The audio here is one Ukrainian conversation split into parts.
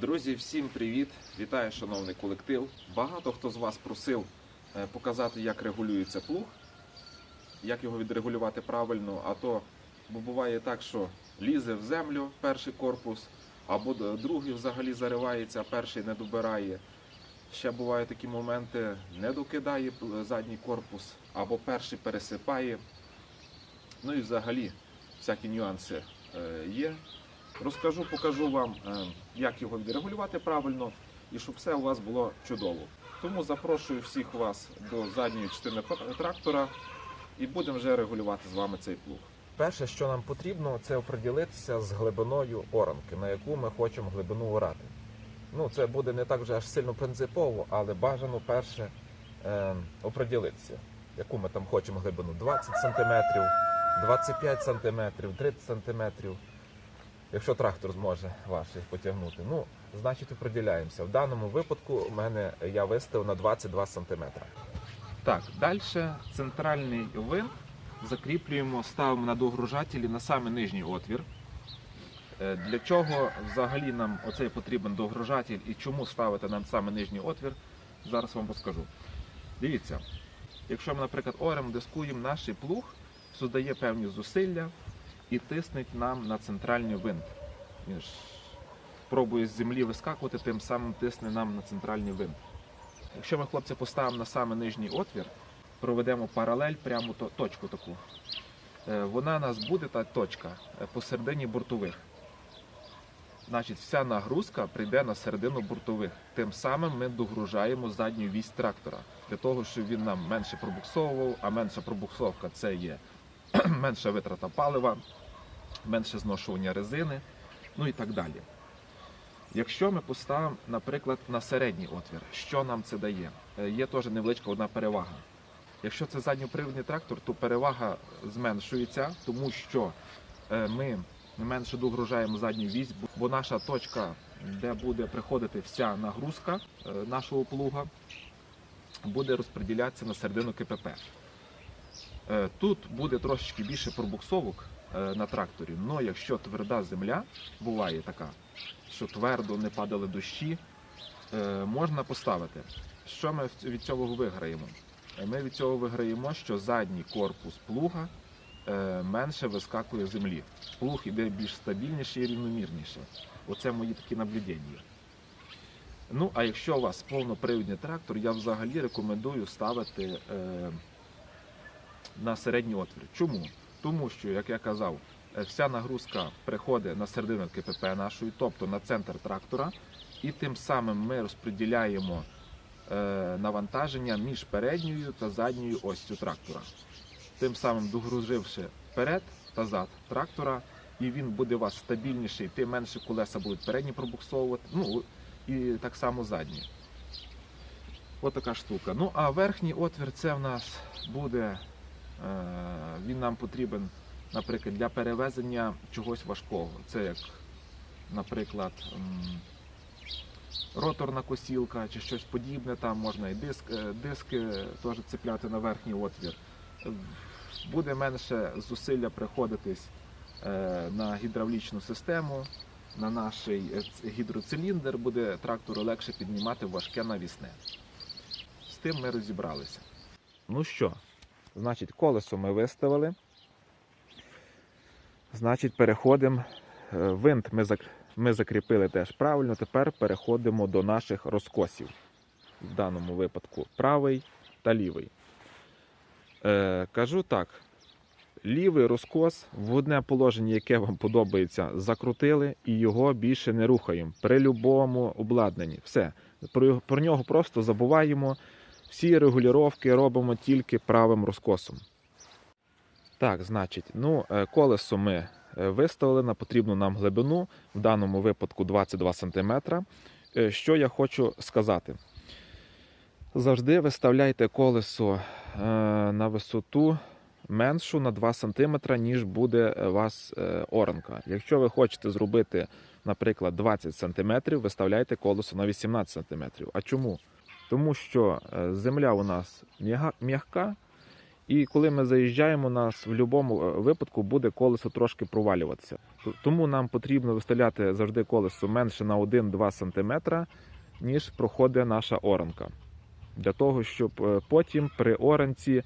Друзі, всім привіт! Вітаю, шановний колектив. Багато хто з вас просив е, показати, як регулюється плуг, як його відрегулювати правильно, а то бо буває так, що лізе в землю перший корпус, або другий взагалі заривається, а перший не добирає. Ще бувають такі моменти, не докидає задній корпус, або перший пересипає. Ну і взагалі всякі нюанси е, є. Розкажу, покажу вам, е, як його відрегулювати правильно і щоб все у вас було чудово. Тому запрошую всіх вас до задньої частини трактора і будемо вже регулювати з вами цей плуг. Перше, що нам потрібно, це оприділитися з глибиною оранки, на яку ми хочемо глибину орати. Ну, це буде не так вже аж сильно принципово, але бажано перше е, оприділитися, яку ми там хочемо глибину. 20 см, 25 см, 30 см. Якщо трактор зможе ваш їх потягнути, ну значить оприділяємося. В даному випадку у мене я виставив на 22 см. Так, далі центральний винт закріплюємо, ставимо на догружателі на самий нижній отвір. Е, Для чого взагалі нам оцей потрібен догружатель і чому ставити на самий нижній отвір, зараз вам розкажу. Дивіться, якщо ми, наприклад, орем дискуємо, наш плуг создає певні зусилля і тиснуть нам на центральний винт. Він ж пробує з землі вискакувати, тим самим тисне нам на центральний винт. Якщо ми, хлопці, поставимо на саме нижній отвір, проведемо паралель прямо то, точку таку. е, Вона нас буде та точка е, посередині бортових. Значить, вся нагрузка прийде на середину бортових. Тим самим ми догружаємо задню вісь трактора для того, щоб він нам менше пробуксовував, а менша пробуксовка це є менша витрата палива, менше зношування резини, ну і так далі. Якщо ми поставимо, наприклад, на середній отвір, що нам це дає? Е, Є теж невеличка одна перевага. Якщо це задньопривідний трактор, то перевага зменшується, тому що е, ми менше догружаємо задню вісь, бо- бо наша точка, де буде приходити вся нагрузка е, нашого плуга, буде розподілятися на середину КПП. Е, Тут буде трошечки більше пробуксовок е, на тракторі, але якщо тверда земля, буває така, що твердо не падали дощі, е, можна поставити. Що ми від цього виграємо? Ми від цього виграємо, що задній корпус плуга менше вискакує землі. Плуг іде більш стабільніше і рівномірніше. Оце мої такі наблюдення. Ну, а якщо у вас повнопривідний трактор, я взагалі рекомендую ставити на середній отвір. Чому? Тому що, як я казав, е, вся нагрузка приходить на середину КПП нашої, тобто на центр трактора, і тим самим ми розподіляємо е, навантаження між передньою та задньою осью трактора. Тим самим догрузивши вперед та зад трактора, і він буде у вас стабільніший, тим менше колеса будуть передні пробуксовувати, ну і так само задні. Ось така штука. Ну а верхній отвір це в нас буде, він нам потрібен, наприклад, для перевезення чогось важкого. Це як, наприклад, роторна косілка чи щось подібне, там можна і диск, е, диски теж цепляти на верхній отвір. Е, Буде менше зусилля приходитись е, на гідравлічну систему, на наш е, гідроциліндр, буде трактору легше піднімати важке навісне. З тим ми розібралися. Ну що, значить, колесо ми виставили. Значить, переходимо. е, Винт ми, ми закріпили теж правильно. Тепер переходимо до наших розкосів. В даному випадку правий та лівий. Е, кажу так: лівий розкос в одне положення, яке вам подобається, закрутили і його більше не рухаємо при будь-якому обладнанні. Все. Про, про нього просто забуваємо. Всі регулювання робимо тільки правим розкосом. Так, значить, ну, е, колесо ми е, виставили на потрібну нам глибину, в даному випадку 22 см. Е, Що я хочу сказати? Завжди виставляйте колесо на висоту меншу на 2 см, ніж буде у вас оранка. Якщо ви хочете зробити, наприклад, 20 см, виставляйте колесо на 18 см. А чому? Тому що е, земля у нас м'яка, І коли ми заїжджаємо, у нас в будь-якому е, випадку буде колесо трошки провалюватися. Тому нам потрібно виставляти завжди колесо менше на 1-2 см, ніж проходить наша оранка. Для того, щоб е, потім при оранці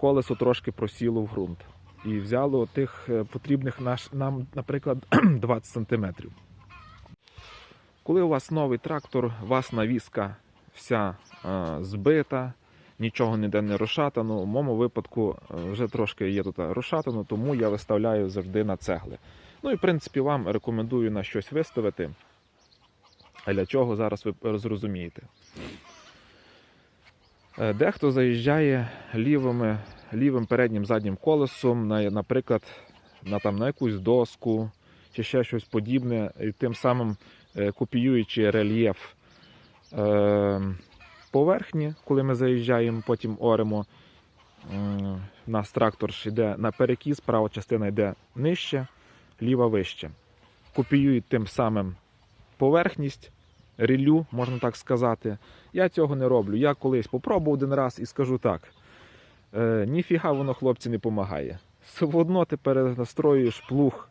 колесо трошки просіло в ґрунт і взяло тих потрібних нам, наприклад, 20 см. Коли у вас новий трактор, у вас навіска вся е, збита, нічого ніде не розшатано. У моєму випадку е, вже трошки є тут розшатано, тому я виставляю завжди на цегли. Ну і в принципі вам рекомендую на щось виставити. А для чого зараз ви зрозумієте. Е, Дехто заїжджає лівими, лівим переднім заднім колесом, на, наприклад, на, там, на якусь доску чи ще щось подібне, і тим самим е, копіюючи рельєф е, поверхні, коли ми заїжджаємо, потім оремо. У нас трактор йде на перекіс, права частина йде нижче, ліва вище. Копіюють тим самим поверхність, релю, можна так сказати. Я цього не роблю. Я колись попробував один раз і скажу так: е, ніфіга воно хлопці не допомагає. Все одно ти перенастроюєш плуг,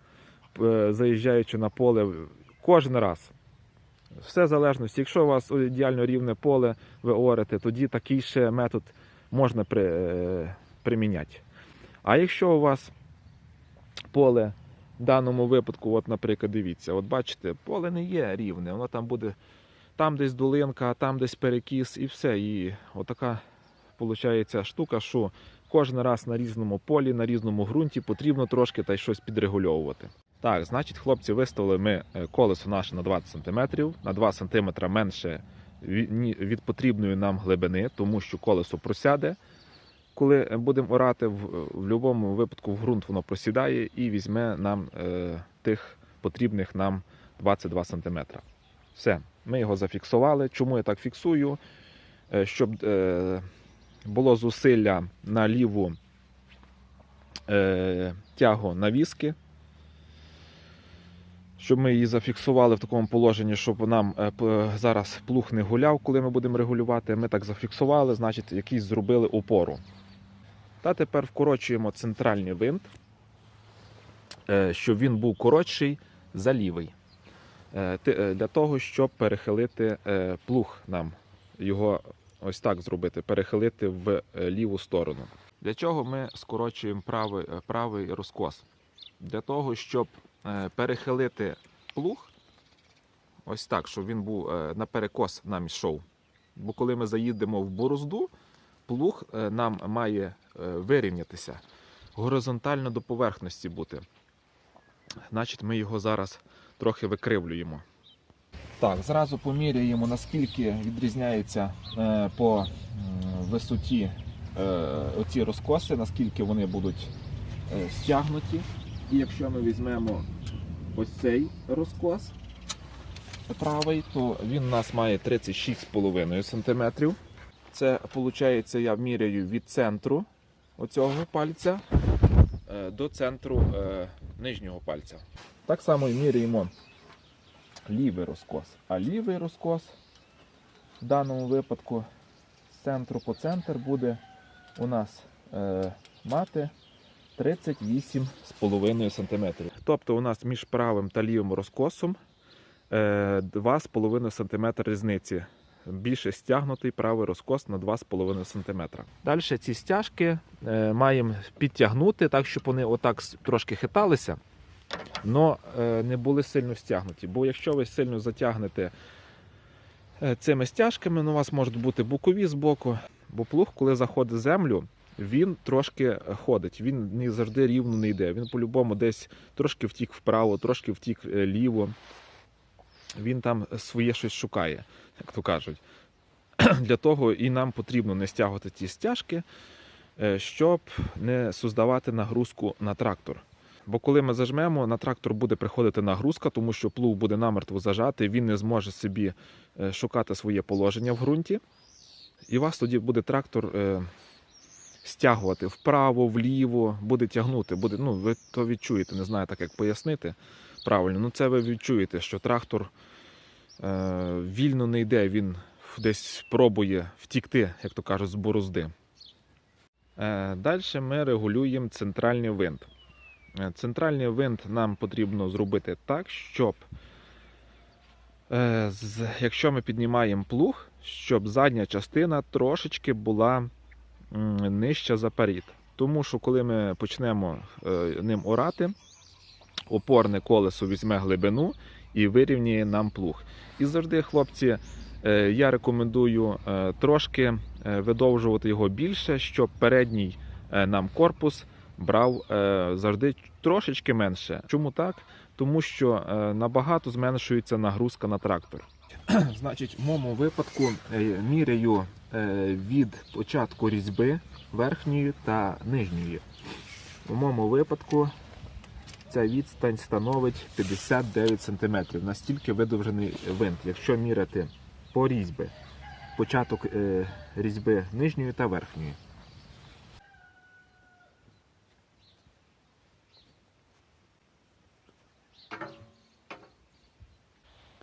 е, заїжджаючи на поле кожен раз. Все залежності. Якщо у вас ідеально рівне поле, ви орете, тоді такий ще метод можна при, е, приміняти. А якщо у вас поле в даному випадку, от, наприклад, дивіться, от бачите, поле не є рівне, воно там буде там десь долинка, там десь перекіс і все. І отака виходить штука, що кожен раз на різному полі, на різному ґрунті потрібно трошки та й щось підрегульовувати. Так, значить, хлопці виставили ми е, колесо наше на 20 см, на 2 см менше від потрібної нам глибини, тому що колесо просяде. Коли будемо орати, в, в будь-якому випадку в ґрунт воно просідає і візьме нам е, тих потрібних нам 22 см. Все, ми його зафіксували. Чому я так фіксую? Е, Щоб е, було зусилля на ліву е, тягу навіски. Щоб ми її зафіксували в такому положенні, щоб нам е, зараз плуг не гуляв, коли ми будемо регулювати. Ми так зафіксували, значить, якийсь зробили опору. Та тепер вкорочуємо центральний винт, е, щоб він був коротший за лівий. Е, Для того, щоб перехилити плуг нам, його ось так зробити, перехилити в ліву сторону. Для чого ми скорочуємо правий, правий розкос? Для того, щоб перехилити плуг ось так, щоб він був е, на перекос нам йшов. Бо коли ми заїдемо в борозду, плуг е, нам має е, вирівнятися, горизонтально до поверхності бути. Значить, ми його зараз трохи викривлюємо. Так, зразу поміряємо, наскільки відрізняються е, по висоті е, оці розкоси, наскільки вони будуть е, стягнуті. І якщо ми візьмемо ось цей розкос правий, то він у нас має 36,5 см. Це виходить, я міряю від центру оцього пальця е, до центру е, нижнього пальця. Так само і міряємо лівий розкос. А лівий розкос в даному випадку з центру по центр буде у нас е, мати 38,5 см. Тобто у нас між правим та лівим розкосом е, 2,5 см різниці. Більше стягнутий правий розкос на 2,5 см. Далі ці стяжки е, маємо підтягнути так, щоб вони отак трошки хиталися, але не були сильно стягнуті. Бо якщо ви сильно затягнете е, цими стяжками, ну, у вас можуть бути бокові збоку, бо плуг, коли заходить землю, він трошки ходить, він не завжди рівно не йде. Він по-любому десь трошки втік вправо, трошки втік е, ліво. Він там своє щось шукає, як то кажуть. Для того і нам потрібно не стягувати ті стяжки, е, щоб не создавати нагрузку на трактор. Бо коли ми зажмемо, на трактор буде приходити нагрузка, тому що плуг буде намертво зажати, він не зможе собі е, шукати своє положення в ґрунті. І вас тоді буде трактор стягувати вправо, вліво, буде тягнути. Буде, ну, ви то відчуєте, не знаю так, як пояснити правильно. Ну, це ви відчуєте, що трактор е, вільно не йде, він десь пробує втікти, як то кажуть, з борозди. Далі ми регулюємо центральний винт. Е, Центральний винт нам потрібно зробити так, щоб, е, якщо ми піднімаємо плуг, щоб задня частина трошечки була нижча за перед. Тому що коли ми почнемо е, ним орати, опорне колесо візьме глибину і вирівнює нам плуг. І завжди, хлопці, е, я рекомендую е, трошки видовжувати його більше, щоб передній нам корпус брав завжди трошечки менше. Чому так? Тому що набагато зменшується нагрузка на трактор. Значить, в моєму випадку міряю від початку різьби верхньої та нижньої. У моєму випадку ця відстань становить 59 см. Настільки видовжений винт. Якщо міряти по різьби, початок е, різьби нижньої та верхньої.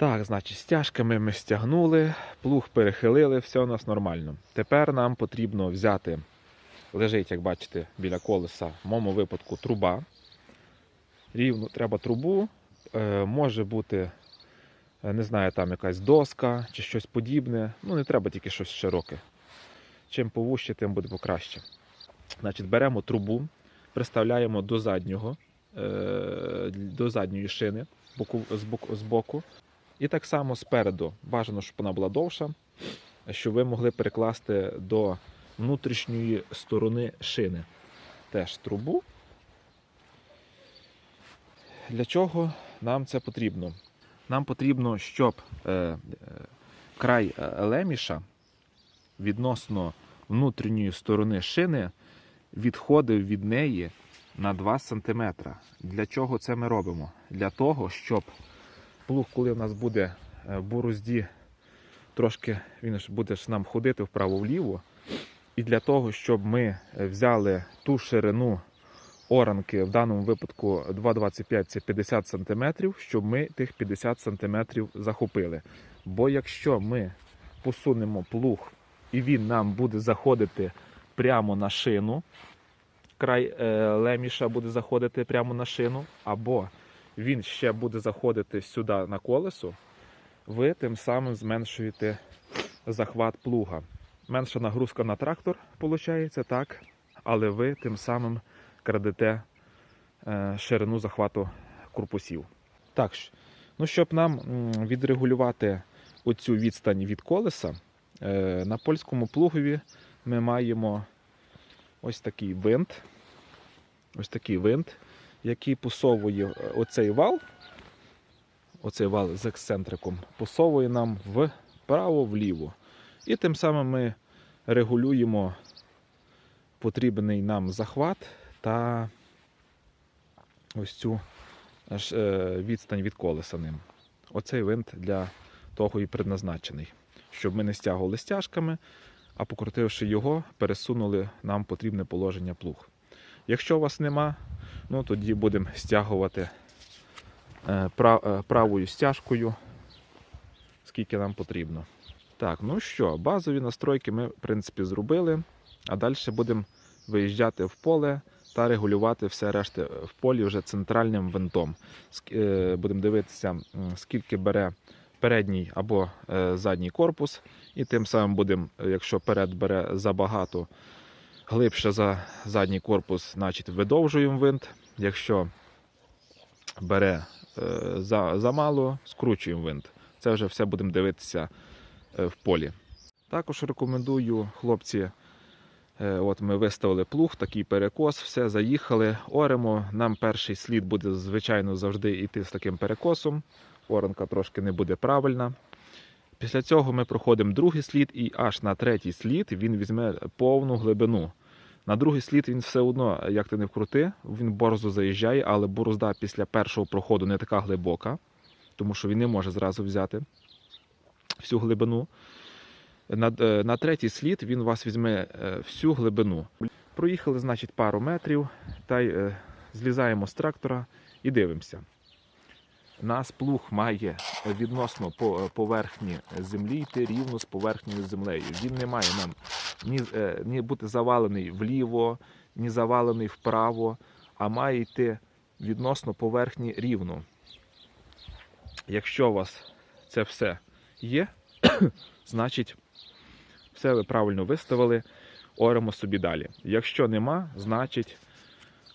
Так, значить, стяжками ми стягнули, плуг перехилили, все у нас нормально. Тепер нам потрібно взяти, лежить, як бачите, біля колеса, в моєму випадку труба. Рівно треба трубу, е, може бути, е, не знаю, там якась доска чи щось подібне. Ну, не треба тільки щось широке. Чим повуще, тим буде покраще. Значить, беремо трубу, приставляємо до заднього, е, до задньої шини з, боку, з боку. І так само спереду бажано, щоб вона була довша, щоб ви могли перекласти до внутрішньої сторони шини. Теж трубу. Для чого нам це потрібно? Нам потрібно, щоб е, е, край е, леміша відносно внутрішньої сторони шини відходив від неї на 2 см. Для чого це ми робимо? Для того, щоб плуг, коли в нас буде е, борозді, трошки він буде ж нам ходити вправо-вліво. І для того, щоб ми е, взяли ту ширину оранки, в даному випадку 2,25 це 50 см, щоб ми тих 50 см захопили. Бо якщо ми посунемо плуг і він нам буде заходити прямо на шину, край е, леміша буде заходити прямо на шину, або він ще буде заходити сюди на колесо, ви тим самим зменшуєте захват плуга. Менша нагрузка на трактор, виходить, так, але ви тим самим крадете е, ширину захвату корпусів. Так, ну, щоб нам відрегулювати оцю відстань від колеса, е, на польському плугові ми маємо ось такий винт. Ось такий винт, який посовує е, оцей вал, оцей вал з ексцентриком, посовує нам вправо-вліво. І тим самим ми регулюємо потрібний нам захват та ось цю е, відстань від колеса ним. Оцей винт для того і предназначений, щоб ми не стягували стяжками, а покрутивши його, пересунули нам потрібне положення плуг. Якщо у вас нема, ну тоді будемо стягувати е, е, правою стяжкою, скільки нам потрібно. Так, ну що, базові настройки ми, в принципі, зробили, а далі будемо виїжджати в поле та регулювати все решти в полі вже центральним винтом. Е, Будемо дивитися, скільки бере передній або е, задній корпус, і тим самим будемо, е, якщо перед бере забагато, глибше за задній корпус, значить видовжуємо винт. Якщо бере е, за, замало, скручуємо винт. Це вже все будемо дивитися е, в полі. Також рекомендую хлопці. е, От ми виставили плуг, такий перекос, все, заїхали, оремо. Нам перший слід буде, звичайно, завжди йти з таким перекосом. Оранка трошки не буде правильна. Після цього ми проходимо другий слід, і аж на третій слід він візьме повну глибину. На другий слід він все одно, як ти не вкрути, він борозу заїжджає, але борозда після першого проходу не така глибока, тому що він не може зразу взяти всю глибину. На, е, на третій слід він вас візьме е, всю глибину. Проїхали, значить, пару метрів та й е, злізаємо з трактора і дивимося. Нас плуг має відносно по- поверхні землі йти рівно з поверхньою землею. Він не має нам ні, е, ні бути завалений вліво, ні завалений вправо, а має йти відносно поверхні рівно. Якщо у вас це все є, значить все ви правильно виставили, оремо собі далі. Якщо нема, значить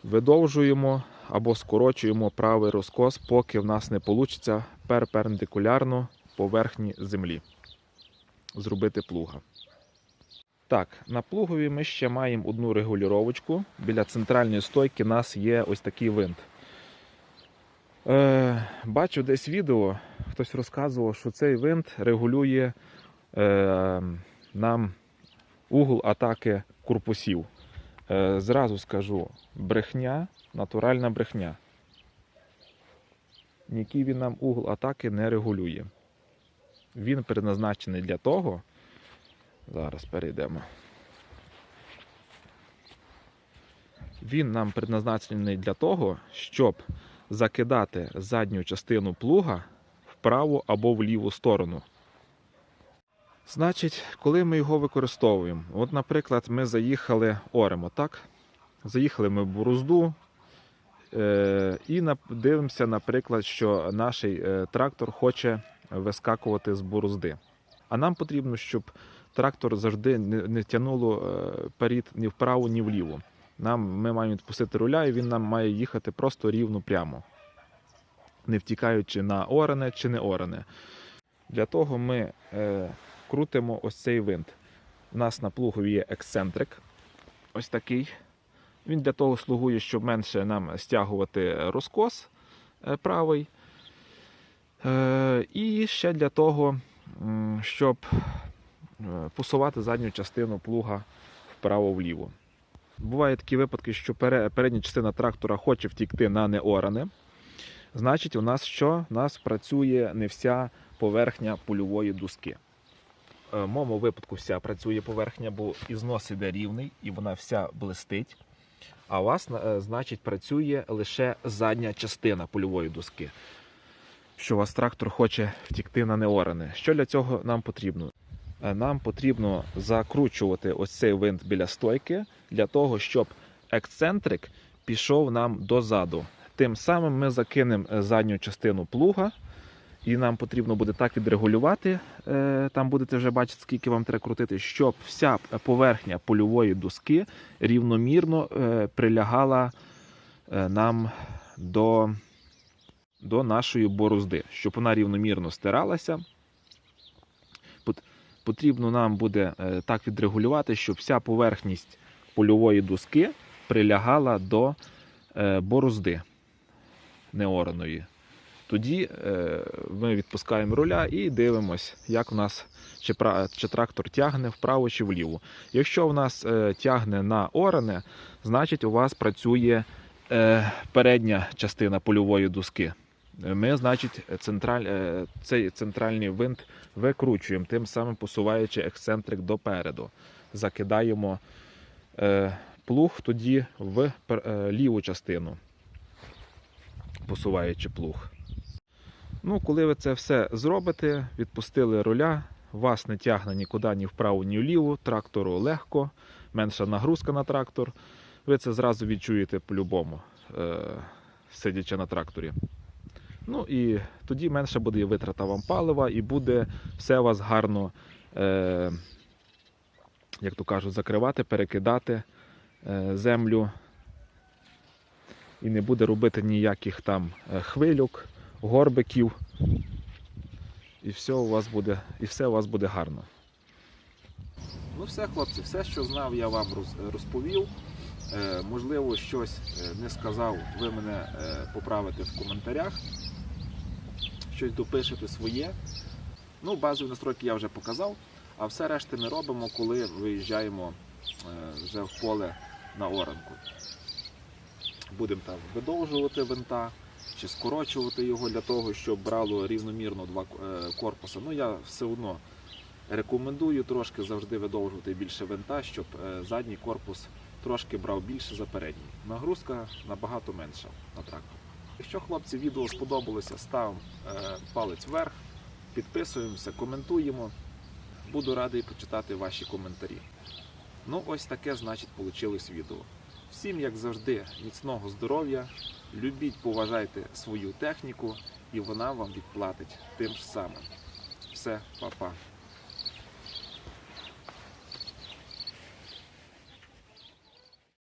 видовжуємо або скорочуємо правий розкос, поки в нас не вийде перпендикулярно поверхні землі. Зробити плуга. Так, на плугові ми ще маємо одну регулювачку. Біля центральної стойки у нас є ось такий винт. Е, бачу десь відео, хтось розказував, що цей винт регулює е, нам угол атаки корпусів. Е, зразу скажу, брехня, натуральна брехня. Ніякий він нам угол атаки не регулює. Він предназначений для того. Зараз перейдемо. Він нам предназначений для того, щоб закидати задню частину плуга вправо або в ліву сторону. Значить, коли ми його використовуємо, от, наприклад, ми заїхали оремо, так? Заїхали ми в борозду е- і дивимося, наприклад, що наш е, трактор хоче вискакувати з борозди. А нам потрібно, щоб трактор завжди не, не тягнуло е, перед ні вправо, ні вліво. Нам ми маємо відпустити руля, і він нам має їхати просто рівно прямо, не втікаючи на оране чи не оране. Для того ми е, крутимо ось цей винт. У нас на плугові є ексцентрик. Ось такий. Він для того слугує, щоб менше нам стягувати розкос е, правий. Е, і ще для того, щоб е, посувати задню частину плуга вправо-вліво. Бувають такі випадки, що передня частина трактора хоче втікти на неоране. Значить, у нас що? У нас працює не вся поверхня польової доски. Е, В моєму випадку вся працює поверхня, бо ізнос іде рівний і вона вся блистить. А у вас, е, значить, працює лише задня частина польової доски. Що у вас трактор хоче втікти на неоране. Що для цього нам потрібно? Е, Нам потрібно закручувати ось цей винт біля стойки для того, щоб ексцентрик пішов нам дозаду. Тим самим ми закинемо задню частину плуга, і нам потрібно буде так відрегулювати. е, Там будете вже бачити, скільки вам треба крутити, щоб вся поверхня польової доски рівномірно е, прилягала е, нам до, до нашої борозди, щоб вона рівномірно стиралася. Потрібно нам буде так відрегулювати, щоб вся поверхність польової доски прилягала до борозди неораної. Тоді е, ми відпускаємо руля і дивимось, як у нас чи, трактор тягне вправо чи вліво. Якщо в нас е, тягне на оране, значить у вас працює е, передня частина польової доски. Ми, значить, централь, цей центральний винт викручуємо, тим самим посуваючи ексцентрик допереду. Закидаємо плуг тоді в ліву частину, посуваючи плуг. Ну, коли ви це все зробите, відпустили руля, вас не тягне нікуди ні вправо, ні вліво, трактору легко, менша нагрузка на трактор. Ви це зразу відчуєте по-любому, е, сидячи на тракторі. Ну і тоді менше буде витрата вам палива, і буде все вас гарно, е, як то кажуть, закривати, перекидати е, землю. І не буде робити ніяких там е, хвильок, горбиків. І все у вас буде, і все у вас буде гарно. Ну все, хлопці, все, що знав, я вам розповів. Е, можливо, щось е, не сказав, ви мене е, поправите в коментарях. Щось допишете своє. Ну, базові настройки я вже показав, а все решти ми робимо, коли виїжджаємо вже в поле на оранку. Будемо там видовжувати винта чи скорочувати його для того, щоб брало рівномірно два е, корпуси. Ну, я все одно рекомендую трошки завжди видовжувати більше винта, щоб е, задній корпус трошки брав більше за передній. Нагрузка набагато менша на трактор. Якщо хлопці відео сподобалося, ставимо е, палець вверх, підписуємося, коментуємо. Буду радий почитати ваші коментарі. Ну, ось таке, значить, получилось відео. Всім, як завжди, міцного здоров'я, любіть, поважайте свою техніку, і вона вам відплатить тим ж самим. Все, па-па.